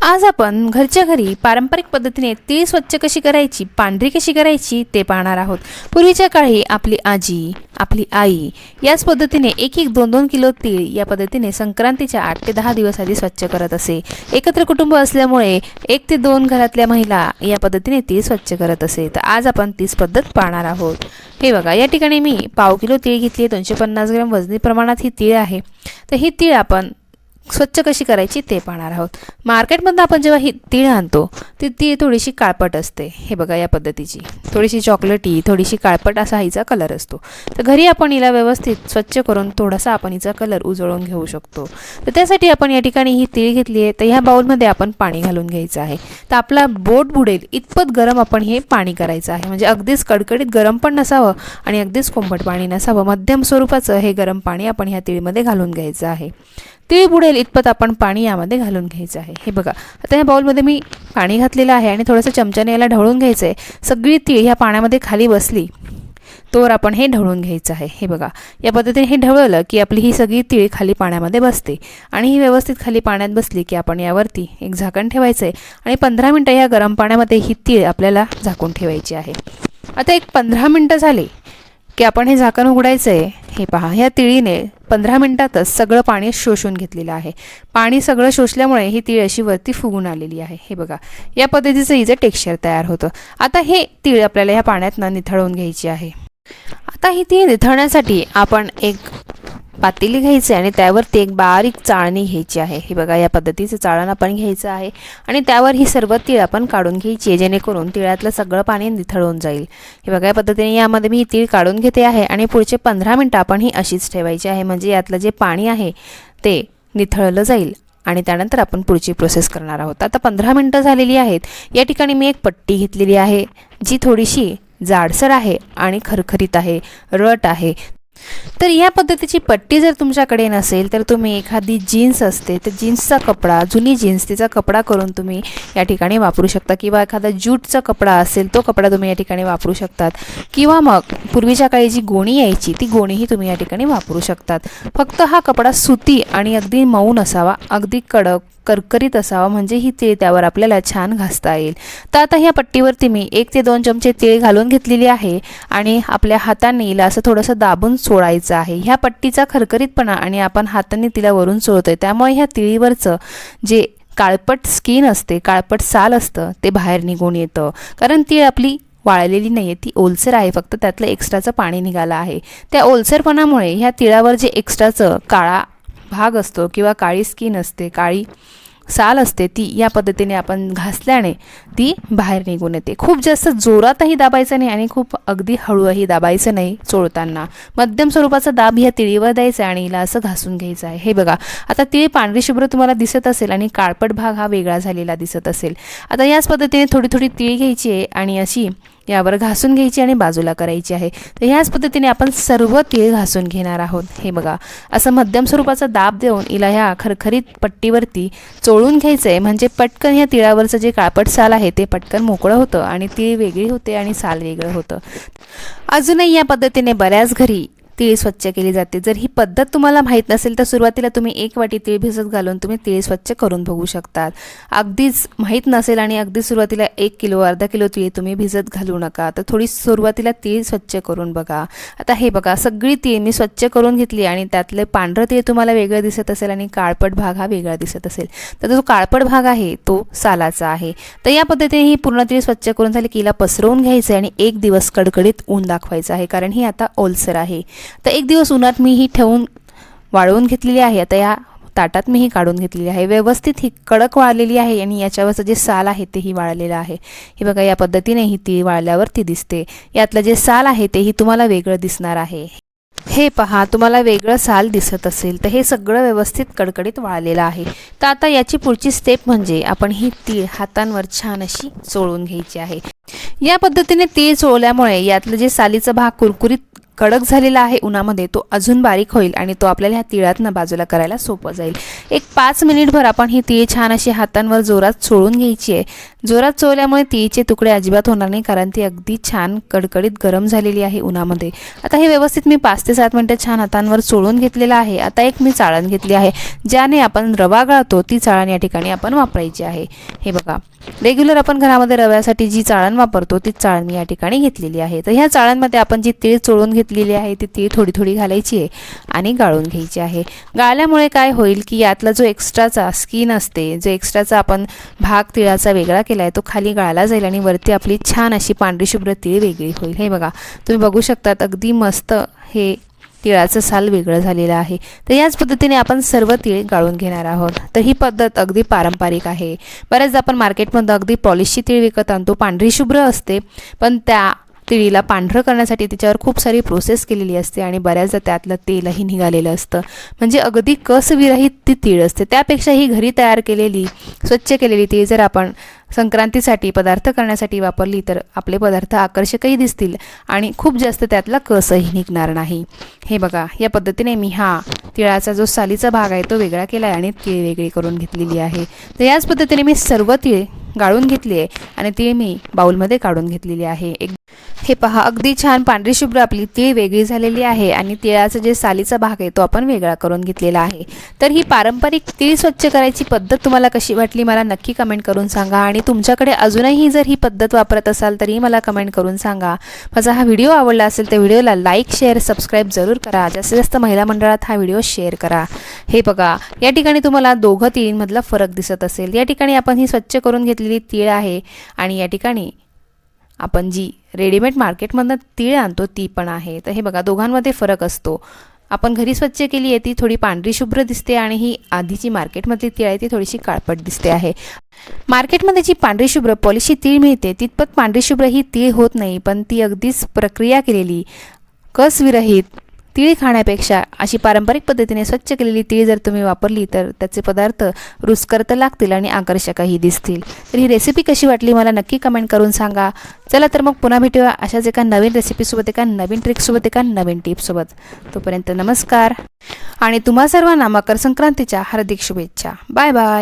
आज आपण घरच्या घरी पारंपरिक पद्धतीने तीळ स्वच्छ कशी करायची पांढरी कशी करायची ते पाहणार आहोत. पूर्वीच्या काळी आपली आजी आपली आई याच पद्धतीने एक एक दोन दोन किलो तीळ या पद्धतीने संक्रांतीच्या आठ ते दहा दिवस आधी स्वच्छ करत असे. एकत्र कुटुंब असल्यामुळे एक ते दोन घरातल्या महिला या पद्धतीने तीळ स्वच्छ करत असे. तर आज आपण तीच पद्धत पाहणार आहोत. हे बघा या ठिकाणी मी पाव किलो तीळ घेतली आहे दोनशे पन्नास ग्रॅम वजनी प्रमाणात ही तीळ आहे. तर ही तीळ आपण स्वच्छ कशी करायची ते पाहणार आहोत. मार्केटमधनं आपण जेव्हा ही तीळ आणतो ती ती थोडीशी काळपट असते. हे बघा या पद्धतीची. थोडीशी चॉकलेटी थोडीशी काळपट असा हिचा कलर असतो. तर घरी आपण हिला व्यवस्थित स्वच्छ करून थोडासा आपण हिचा कलर उजळून घेऊ शकतो. तर त्यासाठी आपण या ठिकाणी ही तीळ घेतली आहे. तर ह्या बाऊलमध्ये आपण पाणी घालून घ्यायचं आहे. तर आपला बोट बुडेल इतपत गरम आपण हे पाणी करायचं आहे. म्हणजे अगदीच कडकडीत गरम पण नसावं आणि अगदीच कोंबट पाणी नसावं. मध्यम स्वरूपाचं हे गरम पाणी आपण ह्या तीळमध्ये घालून घ्यायचं आहे. तीळ बुडेल इतपत आपण पाणी यामध्ये घालून घ्यायचं आहे. हे बघा आता या बाउलमध्ये मी पाणी घातलेलं आहे आणि थोडंसं चमच्याने याला ढवळून घ्यायचं आहे सगळी तीळ ह्या पाण्यामध्ये खाली बसली तोवर आपण हे ढवळून घ्यायचं आहे. हे बघा या पद्धतीने हे ढवळलं की आपली ही सगळी तीळ खाली पाण्यामध्ये बसते आणि ही व्यवस्थित खाली पाण्यात बसली की आपण यावरती एक झाकण ठेवायचं आहे आणि पंधरा मिनटं ह्या गरम पाण्यामध्ये ही तीळ आपल्याला झाकून ठेवायची आहे. आता एक पंधरा मिनटं झाली की आपण हे झाकण उघडायचं आहे हे पहा ह्या तिळीने पंधरा मिनटातच सगळं पाणी शोषून घेतलेलं आहे. पाणी सगळं शोषल्यामुळे ही तीळ अशी वरती फुगून आलेली आहे. हे बघा या पद्धतीचं हिचं टेक्स्चर तयार होतं. आता हे तीळ आपल्याला ह्या पाण्यातनं निथळवून घ्यायची आहे. आता ही तीळ निथळण्यासाठी आपण एक पातेली घ्यायची आणि त्यावरती एक बारीक चाळणी घ्यायची आहे. हे बघा या पद्धतीचं चाळण आपण घ्यायचं आहे. आणि त्यावर ही सर्व तीळ आपण काढून घ्यायची आहे जेणेकरून तिळातलं सगळं पाणी निथळून जाईल. हे बघा या पद्धतीने यामध्ये मी ही तीळ काढून घेते आहे आणि पुढचे पंधरा मिनटं आपण ही अशीच ठेवायची आहे. म्हणजे यातलं जे पाणी आहे ते निथळलं जाईल आणि त्यानंतर आपण पुढची प्रोसेस करणार आहोत. आता पंधरा मिनटं झालेली आहेत. या ठिकाणी मी एक पट्टी घेतलेली आहे जी थोडीशी जाडसर आहे आणि खरखरीत आहे रट आहे. तर या पद्धतीची पट्टी जर तुमच्याकडे नसेल तर तुम्ही एखादी जीन्स असते तर जीन्सचा कपडा जुनी जीन्स तिचा कपडा करून तुम्ही या ठिकाणी वापरू शकता. किंवा एखादा ज्यूटचा कपडा असेल तो कपडा तुम्ही या ठिकाणी वापरू शकतात. किंवा मग पूर्वीच्या काळी जी गोणी यायची ती गोणीही तुम्ही या ठिकाणी वापरू शकतात. फक्त हा कपडा सुती आणि अगदी मऊन असावा अगदी कडक करकरीत असावा. म्हणजे ही तीळ त्यावर आपल्याला छान घासता येईल. तर आता ह्या पट्टीवरती मी एक ते दोन चमचे तीळ घालून घेतलेली आहे. आणि आपल्या हाताने हिला असं थोडंसं दाबून सोडायचं आहे. ह्या पट्टीचा खरखरीतपणा आणि आपण हाताने तिला वरून सोडतोय. त्यामुळे ह्या तिळीवरचं जे काळपट स्किन असते काळपट साल असतं ते बाहेर निघून येतं. कारण तीळ आपली वाळलेली नाही आहे ती ओलसर आहे. फक्त त्यातलं एक्स्ट्राचं पाणी निघालं आहे. त्या ओलसरपणामुळे ह्या तिळावर जे एक्स्ट्राचं काळा भाग असतो किंवा काळी स्किन असते काळी साल असते ती या पद्धतीने आपण घासल्याने ती बाहेर निघून येते. खूप जास्त जोरातही दाबायचं नाही आणि खूप अगदी हळूही दाबायचं नाही चोळताना मध्यम स्वरूपाचा दाब ह्या तिळीवर द्यायचा आहे आणि हिला असं घासून घ्यायचं आहे. हे बघा आता तिळी पांढरी शुभ्र तुम्हाला दिसत असेल आणि काळपट भाग हा वेगळा झालेला दिसत असेल. आता याच पद्धतीने थोडी थोडी तिळी घ्यायची आहे आणि अशी यावर घासून घ्यायची आणि बाजूला करायची आहे. तर ह्याच पद्धतीने आपण सर्व तीळ घासून घेणार आहोत. हे बघा असं मध्यम स्वरूपाचा दाब देऊन हिला ह्या खरखरीत पट्टीवरती चोळून घ्यायचं आहे म्हणजे पटकन ह्या तिळावरचं जे काळपट साल आहे ते पटकन मोकळं होतं आणि तीळ वेगळी होते आणि साल वेगळं होतं. अजूनही या पद्धतीने बऱ्याच घरी तिळी स्वच्छ केली जाते. जर ही पद्धत तुम्हाला माहीत नसेल तर सुरुवातीला तुम्ही एक वाटी तीळ भिजत घालून तुम्ही तिळी स्वच्छ करून बघू शकतात अगदीच माहीत नसेल आणि अगदी सुरुवातीला एक किलो अर्धा किलो तीळ तुम्ही भिजत घालू नका. तर थोडी सुरुवातीला तीळ स्वच्छ करून बघा. आता हे बघा सगळी तिळ मी स्वच्छ करून घेतली आणि त्यातले पांढरं तीळ तुम्हाला वेगळं दिसत असेल आणि काळपट भाग हा वेगळा दिसत असेल. तर जो काळपट भाग आहे तो सालाचा आहे. तर या पद्धतीने ही पूर्ण तिळ स्वच्छ करून झाली की हिला पसरवून घ्यायचं आणि एक दिवस कडकडीत ऊन दाखवायचं आहे कारण ही आता ओलसर आहे. तर एक दिवस उन्हात मी ही ठेवून वाळवून घेतलेली आहे. आता या ताटात मी ही काढून घेतलेली आहे. व्यवस्थित ही कडक वाळलेली आहे आणि याच्यावरचं जे साल आहे तेही वाळलेलं आहे. हे बघा या पद्धतीने ही ती वाळल्यावरती दिसते. यातलं जे साल आहे तेही तुम्हाला वेगळं दिसणार आहे. हे पहा तुम्हाला वेगळं साल दिसत असेल तर हे सगळं व्यवस्थित कडकडीत वाळलेलं आहे. तर आता याची पुढची स्टेप म्हणजे आपण ही तीळ हातांवर छान अशी चोळून घ्यायची आहे. या पद्धतीने तीळ चोळल्यामुळे यातलं जे सालीचं भाग कुरकुरीत कडक झालेला आहे उन्हामध्ये तो अजून बारीक होईल आणि तो आपल्याला ह्या तिळातनं बाजूला करायला सोपं जाईल. एक पाच मिनिटभर आपण ही तीळ छान अशी हातांवर जोरात चोळून घ्यायची आहे. जोरात चोळल्यामुळे तिळीचे तुकडे अजिबात होणार नाही कारण ती अगदी छान कडकडीत गरम झालेली आहे उन्हामध्ये. आता हे व्यवस्थित मी पाच ते सात मिनटं छान हातांवर चोळून घेतलेलं आहे. आता एक मी चाळण घेतली आहे ज्याने आपण रवा गाळतो ती चाळण या ठिकाणी आपण वापरायची आहे. हे बघा रेग्युलर आपण घरामध्ये रव्यासाठी जी चाळण वापरतो ती चाळण मी या ठिकाणी घेतलेली आहे. तर ह्या चाळणमध्ये आपण जी तीळ चोळून घेतलेली आहे ती तीळ थोडी थोडी घालायची आहे आणि गाळून घ्यायची आहे. गाळल्यामुळे काय होईल की यातला जो एक्स्ट्राचा स्किन असते जो एक्स्ट्राचा आपण भाग तिळाचा वेगळा केला आहे तो खाली गाळला जाईल आणि वरती आपली छान अशी पांढरी शुभ्र तीळ वेगळी होईल. हे बघा तुम्ही बघू शकतात अगदी मस्त हे तिळाचं साल वेगळं झालेलं आहे. तर याच पद्धतीने आपण सर्व तीळ गाळून घेणार आहोत. तर ही पद्धत अगदी पारंपरिक आहे. बऱ्याचदा आपण मार्केटमध्ये अगदी पॉलिशची तीळ विकत आणतो पांढरी शुभ्र असते पण त्या तिळीला पांढरं करण्यासाठी तिच्यावर खूप सारी प्रोसेस केलेली असते आणि बऱ्याचदा त्यातलं तेलही निघालेलं असतं. म्हणजे अगदी कसविरहित ती तीळ असते. त्यापेक्षा ही घरी तयार केलेली स्वच्छ केलेली तीळ जर आपण संक्रांतीसाठी पदार्थ करण्यासाठी वापरली तर आपले पदार्थ आकर्षकही दिसतील आणि खूप जास्त त्यातला कसही निघणार नाही. हे बघा या पद्धतीने मी हा तिळाचा जो सालीचा भाग आहे तो वेगळा केला आहे आणि तीळ वेगळी करून घेतलेली आहे. तर याच पद्धतीने मी सर्व तीळ गाळून घेतली आहे आणि तीळ मी बाऊलमध्ये काढून घेतलेली आहे. एक हे पहा अगदी छान पांढरी शुभ्र आपली तीळ वेगळी झालेली आहे आणि तिळाचा जे सालीचा भाग आहे तो आपण वेगळा करून घेतलेला आहे. तर ही पारंपरिक तीळ स्वच्छ करायची पद्धत तुम्हाला कशी वाटली मला नक्की कमेंट करून सांगा आणि तुमच्याकडे अजूनही जर ही पद्धत वापरत असाल तरी मला कमेंट करून सांगा. माझा हा व्हिडिओ आवडला असेल तर व्हिडिओला लाईक शेअर सबस्क्राईब जरूर करा. जास्तीत जास्त महिला मंडळात हा व्हिडिओ शेअर करा. हे बघा या ठिकाणी तुम्हाला दोघं तिळींमधला फरक दिसत असेल. या ठिकाणी आपण ही स्वच्छ करून घेतलेली तीळ आहे आणि या ठिकाणी आपण जी रेडीमेड मार्केटमधनं तीळ आणतो ती पण आहे. तर हे बघा दोघांमध्ये फरक असतो. आपण घरी स्वच्छ केली आहे ती थोडी पांढरी शुभ्र दिसते आणि ही आधीची मार्केटमधली तीळ आहे ती थोडीशी काळपट दिसते आहे. मार्केटमध्ये जी पांढरी शुभ्र पॉलिशी तीळ मिळते तितपत पांढरी शुभ्र ही तीळ होत नाही पण ती अगदीच प्रक्रिया केलेली कसविरहित तिळी खाण्यापेक्षा अशी पारंपरिक पद्धतीने स्वच्छ केलेली तिळी जर तुम्ही वापरली तर त्याचे पदार्थ रुचकर तर लागतील आणि आकर्षकही दिसतील. तर ही रेसिपी कशी वाटली मला नक्की कमेंट करून सांगा. चला तर मग पुन्हा भेटूया अशाच एका नवीन रेसिपीसोबत एका नवीन ट्रिकसोबत एका नवीन टिपसोबत तोपर्यंत नमस्कार. आणि तुम्हा सर्वांना मकर संक्रांतीच्या हार्दिक शुभेच्छा. Bye bye